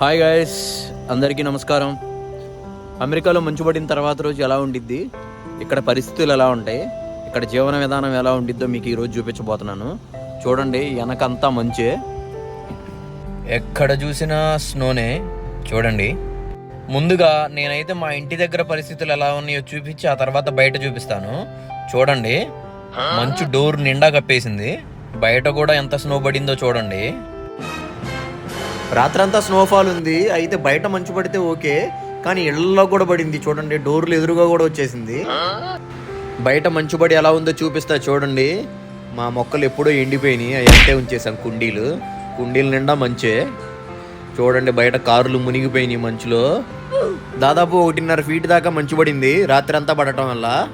Hi guys అందరికీ నమస్కారం. అమెరికాలో మంచు పడిన తర్వాత రోజు ఎలా ఉండిద్ది? ఇక్కడ పరిస్థితులు ఎలా ఉంటాయి? ఇక్కడ జీవన విధానం ఎలా ఉండిద్దో మీకు ఈరోజు చూపించబోతున్నాను. చూడండి వెనకంతా మంచే. ఎక్కడ చూసినా స్నోనే చూడండి. ముందుగా నేనైతే మా ఇంటి దగ్గర పరిస్థితులు ఎలా ఉన్నాయో చూపించి ఆ తర్వాత బయట చూపిస్తాను. చూడండి. మంచు డోర్ నిండా కప్పేసింది. బయట కూడా ఎంత స్నో పడిందో చూడండి. రాత్రంతా స్నోఫాల్ ఉంది. అయితే బయట మంచు పడితే ఓకే. కానీ ఇళ్ళలో కూడా పడింది. చూడండి డోర్లు ఎదురుగా కూడా వచ్చేసింది. బయట మంచు పడి ఎలా ఉందో చూపిస్తా చూడండి. మా మొక్కలు ఎప్పుడో ఎండిపోయినాయి. అవి అంతే ఉంచేసాం కుండీలు. కుండీల నిండా మంచే. చూడండి బయట కార్లు మునిగిపోయినాయి మంచులో. దాదాపు ఒకటిన్నర ఫీట్ దాకా మంచు పడింది. రాత్రి అంతా పడటం వల్ల.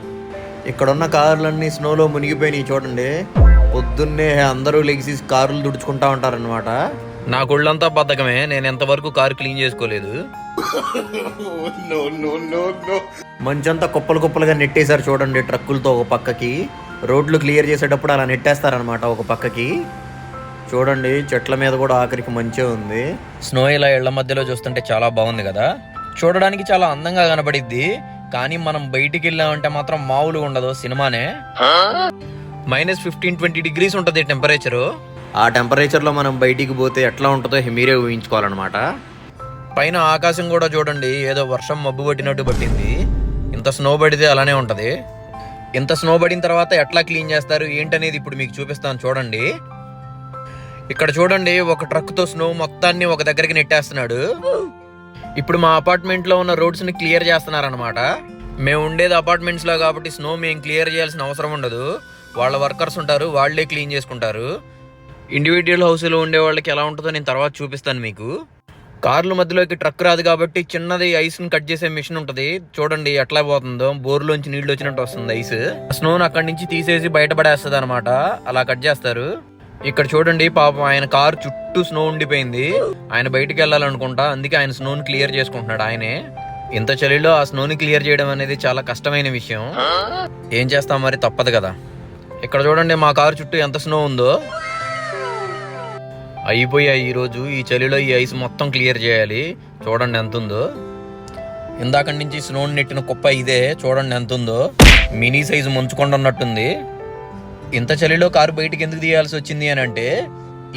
ఇక్కడున్న కార్లన్నీ స్నోలో మునిగిపోయినాయి చూడండి. పొద్దున్నే అందరూ లెగిసి కార్లు దుడుచుకుంటా ఉంటారనమాట నా గుళ్ళంతా బద్ధకమే నేను ఎంతవరకు కారు క్లీన్ చేసుకోలేదు. మంచంతా కుప్పలు కుప్పలుగా నెట్టేశారు చూడండి ట్రక్కులతో ఒక పక్కకి. రోడ్లు క్లియర్ చేసేటప్పుడు అలా నెట్టేస్తారనమాట ఒక పక్కకి. చూడండి చెట్ల మీద కూడా ఆఖరికి మంచే ఉంది. స్నో ఇలా ఇళ్ళ మధ్యలో చూస్తుంటే చాలా బాగుంది కదా. చూడడానికి చాలా అందంగా కనబడిద్ది కానీ మనం బయటికి వెళ్ళామంటే మాత్రం మామూలు ఉండదు సినిమానే. మైనస్ ఫిఫ్టీన్ ట్వంటీ డిగ్రీస్ ఉంటుంది టెంపరేచరు ఆ టెంపరేచర్లో మనం బయటికి పోతే ఎట్లా ఉంటుందో మీరే ఊహించుకోవాలన్నమాట. పైన ఆకాశం కూడా చూడండి ఏదో వర్షం మబ్బు పట్టినట్టు పట్టింది. ఇంత స్నో పడితే అలానే ఉంటుంది. ఇంత స్నో పడిన తర్వాత ఎట్లా క్లీన్ చేస్తారు ఏంటనేది ఇప్పుడు మీకు చూపిస్తాను చూడండి. ఇక్కడ చూడండి ఒక ట్రక్తో స్నో మొత్తాన్ని ఒక దగ్గరికి నెట్టేస్తున్నాడు. ఇప్పుడు మా అపార్ట్మెంట్లో ఉన్న రోడ్స్ని క్లియర్ చేస్తున్నారనమాట మేము ఉండేది అపార్ట్మెంట్స్లో కాబట్టి స్నో మేము క్లియర్ చేయాల్సిన అవసరం ఉండదు. వాళ్ళ వర్కర్స్ ఉంటారు వాళ్ళే క్లీన్ చేసుకుంటారు. ఇండివిజువల్ హౌస్లో ఉండే వాళ్ళకి ఎలా ఉంటుందో నేను తర్వాత చూపిస్తాను మీకు. కార్ల మధ్యలోకి ట్రక్ రాదు కాబట్టి చిన్నది ఐస్ని కట్ చేసే మిషన్ ఉంటుంది. చూడండి ఎట్లా పోతుందో. బోర్లోంచి నీళ్ళు వచ్చినట్టు వస్తుంది ఐస్ స్నోను అక్కడి నుంచి తీసేసి బయటపడేస్తుంది అనమాట అలా కట్ చేస్తారు. ఇక్కడ చూడండి పాపం ఆయన కారు చుట్టూ స్నో ఉండిపోయింది. ఆయన బయటికి వెళ్ళాలనుకుంటా. అందుకే ఆయన స్నోని క్లియర్ చేసుకుంటున్నాడు ఆయనే. ఇంత చలిలో ఆ స్నోని క్లియర్ చేయడం అనేది చాలా కష్టమైన విషయం. ఏం చేస్తాం మరి? తప్పదు కదా. ఇక్కడ చూడండి మా కారు చుట్టూ ఎంత స్నో ఉందో. అయిపోయాయి ఈరోజు ఈ చలిలో ఈ ఐస్ మొత్తం క్లియర్ చేయాలి. చూడండి ఎంత ఉందో. ఇందాక నుంచి స్నో నెట్టిన కుప్ప ఇదే. చూడండి ఎంత ఉందో. మినీ సైజు ముంచుకుండా ఉన్నట్టుంది ఇంత చలిలో కారు బయటికి ఎందుకు తీయాల్సి వచ్చింది అని అంటే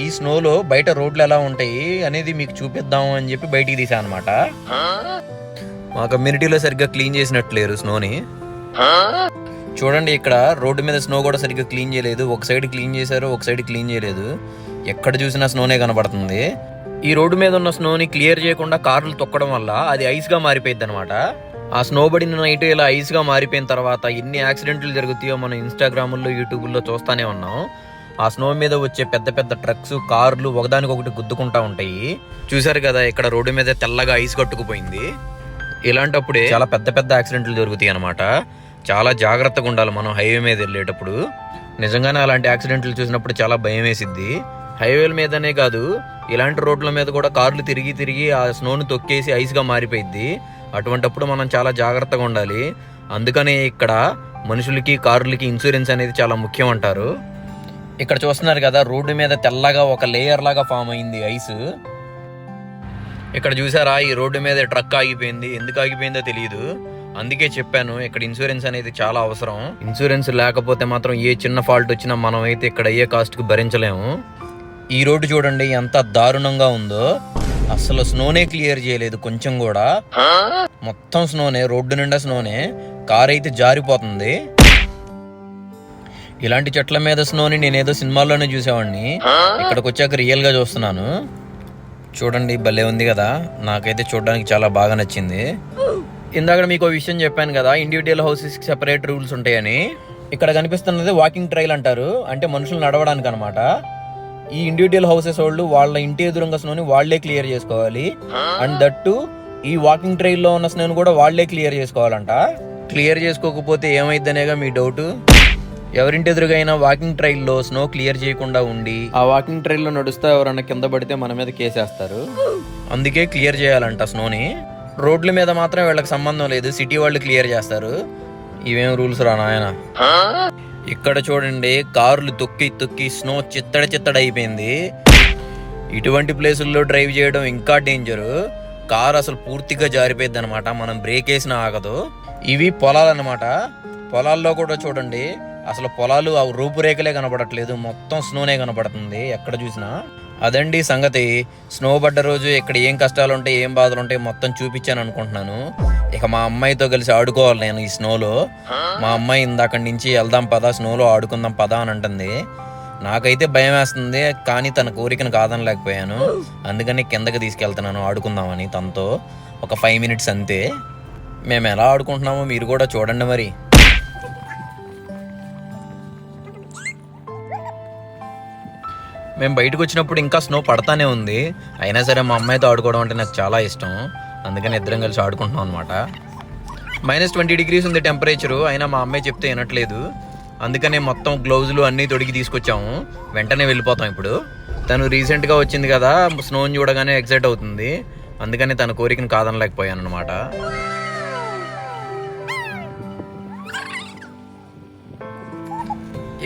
ఈ స్నోలో బయట రోడ్లు ఎలా ఉంటాయి అనేది మీకు చూపిద్దాం అని చెప్పి బయటికి తీసా అనమాట మా కమ్యూనిటీలో సరిగ్గా క్లీన్ చేసినట్లేరు స్నోని. చూడండి ఇక్కడ రోడ్డు మీద స్నో కూడా సరిగ్గా క్లీన్ చేయలేదు. ఒక సైడ్ క్లీన్ చేశారు ఒక సైడ్ క్లీన్ చేయలేదు. ఎక్కడ చూసినా స్నోనే కనబడుతుంది. ఈ రోడ్డు మీద ఉన్న స్నోని క్లియర్ చేయకుండా కార్లు తొక్కడం వల్ల అది ఐస్గా మారిపోయింది అనమాట ఆ స్నో పడిన నైట్ ఇలా ఐస్గా మారిపోయిన తర్వాత ఎన్ని యాక్సిడెంట్లు జరుగుతాయో మనం ఇన్స్టాగ్రాముల్లో యూట్యూబ్లో చూస్తానే ఉన్నాం. ఆ స్నో మీద వచ్చే పెద్ద పెద్ద ట్రక్స్ కార్లు ఒకదానికొకటి గుద్దుకుంటా ఉంటాయి. చూసారు కదా ఇక్కడ రోడ్డు మీద తెల్లగా ఐస్ కట్టుకుపోయింది. ఇలాంటప్పుడే చాలా పెద్ద పెద్ద యాక్సిడెంట్లు జరుగుతాయి అనమాట చాలా జాగ్రత్తగా ఉండాలి మనం హైవే మీద వెళ్ళేటప్పుడు. నిజంగానే అలాంటి యాక్సిడెంట్లు చూసినప్పుడు చాలా భయం వేసిద్ది. హైవేల మీదనే కాదు ఇలాంటి రోడ్ల మీద కూడా కార్లు తిరిగి తిరిగి ఆ స్నోను తొక్కేసి ఐస్గా మారిపోయిద్ది. అటువంటప్పుడు మనం చాలా జాగ్రత్తగా ఉండాలి. అందుకనే ఇక్కడ మనుషులకి కార్లకి ఇన్సూరెన్స్ అనేది చాలా ముఖ్యం అంటారు. ఇక్కడ చూస్తున్నారు కదా రోడ్డు మీద తెల్లగా ఒక లేయర్ లాగా ఫామ్ అయింది ఐస్ ఇక్కడ చూసారా ఈ రోడ్డు మీద ట్రక్ ఆగిపోయింది. ఎందుకు ఆగిపోయిందో తెలియదు. అందుకే చెప్పాను ఇక్కడ ఇన్సూరెన్స్ అనేది చాలా అవసరం. ఇన్సూరెన్స్ లేకపోతే మాత్రం ఏ చిన్న ఫాల్ట్ వచ్చినా మనం అయితే ఇక్కడ అయ్యే కాస్ట్కి భరించలేము. ఈ రోడ్డు చూడండి ఎంత దారుణంగా ఉందో. అసలు స్నోనే క్లియర్ చేయలేదు కొంచెం కూడా. మొత్తం స్నోనే రోడ్డు నిండా స్నోనే. కార్ అయితే జారిపోతుంది. ఇలాంటి చెట్ల మీద స్నోని నేనేదో సినిమాల్లోనే చూసేవాడిని. ఇక్కడికి వచ్చాక రియల్గా చూస్తున్నాను. చూడండి భలే ఉంది కదా. నాకైతే చూడడానికి చాలా బాగా నచ్చింది. ఇందాక మీకు విషయం చెప్పాను కదా ఇండివిజువల్ హౌసెస్కి సెపరేట్ రూల్స్ ఉంటాయని. ఇక్కడ కనిపిస్తున్నది వాకింగ్ ట్రైల్ అంటారు. అంటే మనుషులు నడవడానికి అనమాట ఈ ఇండివిజువల్ హౌసెస్ వాళ్ళు వాళ్ళ ఇంటి ఎదురుగా స్నోని వాళ్ళే క్లియర్ చేసుకోవాలి. అండ్ దట్టు ఈ వాకింగ్ ట్రైల్లో ఉన్న స్నోని కూడా వాళ్ళే క్లియర్ చేసుకోవాలంట. క్లియర్ చేసుకోకపోతే ఏమైద్దనేగా మీ డౌట్ ఎవరింటి ఎదురుగైనా వాకింగ్ ట్రైల్లో స్నో క్లియర్ చేయకుండా ఉండి ఆ వాకింగ్ ట్రైల్లో నడుస్తా ఎవరన్నా కింద పడితే మన మీద కేసేస్తారు. అందుకే క్లియర్ చేయాలంట స్నోని రోడ్ల మీద మాత్రం వీళ్ళకి సంబంధం లేదు సిటీ వాళ్ళు క్లియర్ చేస్తారు. ఇవేం రూల్స్ రా నాయన? ఇక్కడ చూడండి కార్లు తొక్కి తొక్కి స్నో చిత్తడి చిత్తడి అయిపోయింది. ఇటువంటి ప్లేసుల్లో డ్రైవ్ చేయడం ఇంకా డేంజరు కార్ అసలు పూర్తిగా జారిపోయింది అనమాట మనం బ్రేక్ వేసినా ఆగదు. ఇవి పొలాలన్నమాట. పొలాల్లో కూడా చూడండి అసలు పొలాలు ఆ రూపురేఖలే కనపడట్లేదు. మొత్తం స్నోనే కనపడుతుంది ఎక్కడ చూసినా. అదండి సంగతి. స్నో పడ్డ రోజు ఇక్కడ ఏం కష్టాలు ఉంటాయి ఏం బాధలు ఉంటాయి మొత్తం చూపించాను అనుకుంటున్నాను. ఇక మా అమ్మాయితో కలిసి ఆడుకోవాలి నేను ఈ స్నోలో. మా అమ్మాయి ఇందాక నుంచి వెళ్దాం పదా స్నోలో ఆడుకుందాం పదా అని అంటుంది. నాకైతే భయం వేస్తుంది కానీ తన కోరికను కాదనలేకపోయాను. అందుకని కిందకి తీసుకెళ్తున్నాను ఆడుకుందామని తనతో. ఒక ఫైవ్ మినిట్స్ అంతే. మేము ఎలా ఆడుకుంటున్నామో మీరు కూడా చూడండి మరి. మేము బయటకు వచ్చినప్పుడు ఇంకా స్నో పడతానే ఉంది. అయినా సరే మా అమ్మాయితో ఆడుకోవడం అంటే నాకు చాలా ఇష్టం. అందుకని ఇద్దరం కలిసి ఆడుకుంటున్నాం అనమాట మైనస్ ట్వంటీ డిగ్రీస్ ఉంది టెంపరేచరు అయినా మా అమ్మాయి చెప్తే వినట్లేదు. అందుకనే మొత్తం గ్లౌజులు అన్నీ తొడిగి తీసుకొచ్చాము. వెంటనే వెళ్ళిపోతాం ఇప్పుడు. తను రీసెంట్గా వచ్చింది కదా స్నోని చూడగానే ఎగ్జైట్ అవుతుంది. అందుకని తన కోరికను కాదనలేకపోయాను అనమాట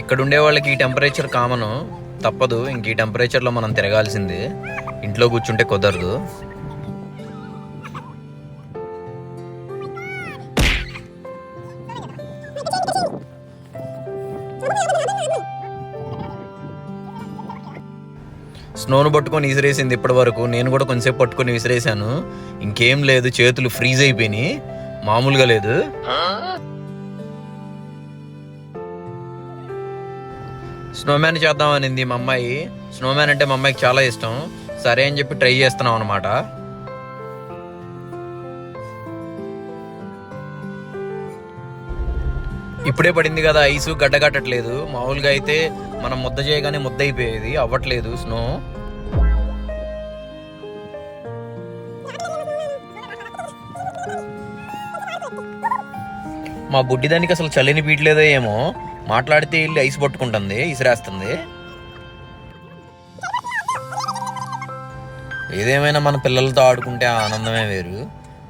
ఇక్కడ ఉండే వాళ్ళకి ఈ టెంపరేచర్ కామను తప్పదు. ఇంక ఈ టెంపరేచర్లో మనం తిరగాల్సిందే. ఇంట్లో కూర్చుంటే కుదరదు. స్నోను పట్టుకొని విసిరేసింది ఇప్పటి వరకు నేను కూడా కొంచెంసేపు పట్టుకొని విసిరేసాను ఇంకేం లేదు. చేతులు ఫ్రీజ్ అయిపోయినాయి. మామూలుగా లేదు. స్నోమ్యాన్ చేద్దాం అనింది మా అమ్మాయి. స్నోమ్యాన్ అంటే మా అమ్మాయికి చాలా ఇష్టం. సరే అని చెప్పి ట్రై చేస్తున్నాం అనమాట ఇప్పుడే పడింది కదా ఐసు గడ్డగట్టట్లేదు. మామూలుగా అయితే మనం ముద్ద చేయగానే ముద్ద అయిపోయేది. అవ్వట్లేదు స్నో. మా బుడ్డిదానికి అసలు చలిని పీయట్లేదో ఏమో. మాట్లాడితే వెళ్ళి ఐస్ పట్టుకుంటుంది ఇసిరేస్తుంది. ఏదేమైనా మన పిల్లలతో ఆడుకుంటే ఆ ఆనందమే వేరు.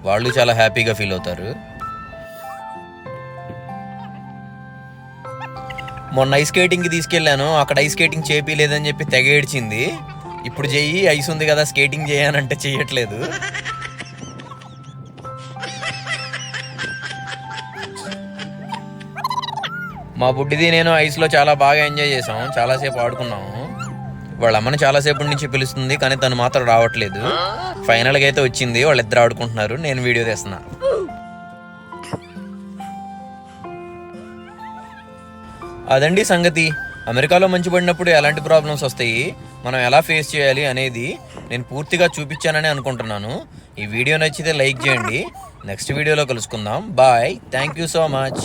వాళ్ళు చాలా హ్యాపీగా ఫీల్ అవుతారు. మొన్న ఐస్ స్కేటింగ్కి తీసుకెళ్ళాను. అక్కడ ఐస్ స్కేటింగ్ చేపిలేదని చెప్పి తెగ ఏడ్చింది. ఇప్పుడు చెయ్యి ఐస్ ఉంది కదా స్కేటింగ్ చేయనంటే చెయ్యట్లేదు. మా బుడ్డిది నేను ఐస్లో చాలా బాగా ఎంజాయ్ చేసాం చాలాసేపు ఆడుకున్నాము. వాళ్ళ అమ్మని చాలాసేపు నుంచి పిలుస్తుంది కానీ తను మాత్రం రావట్లేదు. ఫైనల్గా అయితే వచ్చింది వాళ్ళిద్దరు ఆడుకుంటున్నారు. నేను వీడియో తీస్తున్నా. అదండి సంగతి. అమెరికాలో మంచి పడినప్పుడు ఎలాంటి ప్రాబ్లమ్స్ వస్తాయి? మనం ఎలా ఫేస్ చేయాలి అనేది నేను పూర్తిగా చూపించానని అనుకుంటున్నాను. ఈ వీడియో నచ్చితే లైక్ చేయండి. నెక్స్ట్ వీడియోలో కలుసుకుందాం. Bye thank you so much